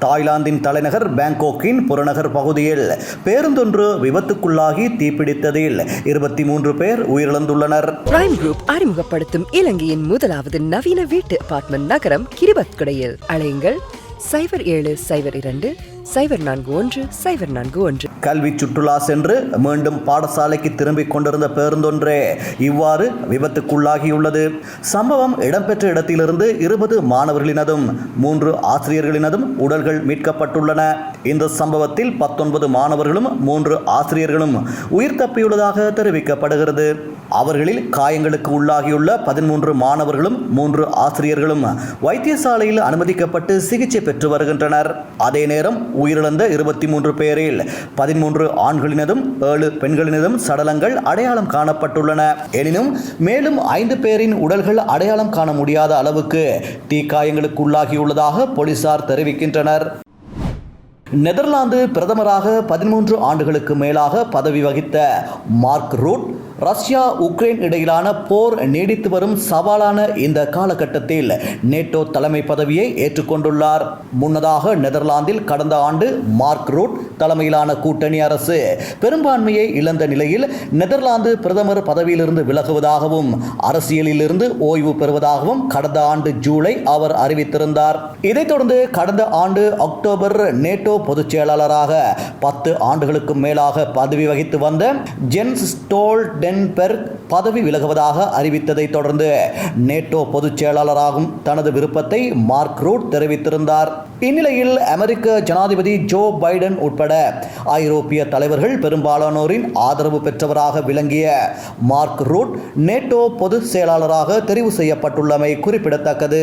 தாய்லாந்தின் தலைநகர் பேங்காக்கின் புறநகர் பகுதியில் பேருந்தொன்று விபத்துக்குள்ளாகி தீப்பிடித்ததில் இருபத்தி மூன்று பேர் உயிரிழந்துள்ளனர். பிரைம் குரூப் அறிமுகப்படுத்தும் இலங்கையின் முதலாவது நவீன வீட்டு அபார்ட்மெண்ட் நகரம் கிரிபத்குடையில். அழையுங்கள் சைபர் ஏழு சைபர் இரண்டு சைபர் நான்கு ஒன்று சைபர் நான்கு ஒன்று. கல்வி சுற்றுலா சென்று மீண்டும் பாடசாலைக்கு திரும்பிக் கொண்டிருந்த பேருந்தொன்றே இவ்வாறு விபத்துக்குள்ளாகியுள்ளது. சம்பவம் இடம்பெற்ற இடத்திலிருந்து இருபது மாணவர்களினதும் மூன்று ஆசிரியர்களினதும் உடல்கள் மீட்கப்பட்டுள்ளன. இந்த சம்பவத்தில் பத்தொன்பது மாணவர்களும் மூன்று ஆசிரியர்களும் உயிர் தப்பியுள்ளதாக தெரிவிக்கப்படுகிறது. அவர்களில் காயங்களுக்கு உள்ளாகியுள்ள பதிமூன்று மாணவர்களும் மூன்று ஆசிரியர்களும் வைத்தியசாலையில் அனுமதிக்கப்பட்டு சிகிச்சை பெற்று வருகின்றனர். அதே நேரம் உயிரிழந்த இருபத்தி மூன்று பேரில் பதிமூன்று ஆண்களினதும் ஏழு பெண்களினதும் சடலங்கள் அடையாளம் காணப்பட்டுள்ளன. எனினும் மேலும் ஐந்து பேரின் உடல்கள் அடையாளம் காண முடியாத அளவுக்கு தீக்காயங்களுக்கு உள்ளாகியுள்ளதாக போலீசார் தெரிவிக்கின்றனர். நெதர்லாந்து பிரதமராக பதிமூன்று ஆண்டுகளுக்கு மேலாக பதவி வகித்த மார்க் ரூட் ரஷ்யா உக்ரைன் இடையிலான போர் நீடித்து வரும் சவாலான இந்த காலகட்டத்தில் நேட்டோ தலைமை பதவியை ஏற்றுக்கொண்டுள்ளார். முன்னதாக நெதர்லாந்தில் கடந்த ஆண்டு மார்க் ரூட் தலைமையிலான கூட்டணி அரசு பெரும்பான்மையை இழந்த நிலையில் நெதர்லாந்து பிரதமர் பதவியிலிருந்து விலகுவதாகவும் அரசியலிலிருந்து ஓய்வு பெறுவதாகவும் கடந்த ஆண்டு ஜூலை அவர் அறிவித்திருந்தார். இதைத் தொடர்ந்து கடந்த ஆண்டு அக்டோபர் நேட்டோ பொதுச் செயலாளராக பத்து ஆண்டுகளுக்கு மேலாக பதவி வகித்து வந்த ஜென்ஸ் ஸ்டோல்டென்பெர்க் பதவி விலகுவதாக அறிவித்ததை தொடர்ந்து நேட்டோ பொதுச் செயலாளராகும் தனது விருப்பத்தை மார்க் ரூட் தெரிவித்திருந்தார். இந்நிலையில் அமெரிக்க ஜனாதிபதி ஜோ பைடன் உட்பட ஐரோப்பிய தலைவர்கள் பெரும்பாலானோரின் ஆதரவு பெற்றவராக விளங்கிய மார்க் ரூட் நேட்டோ பொதுச் செயலாளராக தெரிவு செய்யப்பட்டுள்ளமை குறிப்பிடத்தக்கது.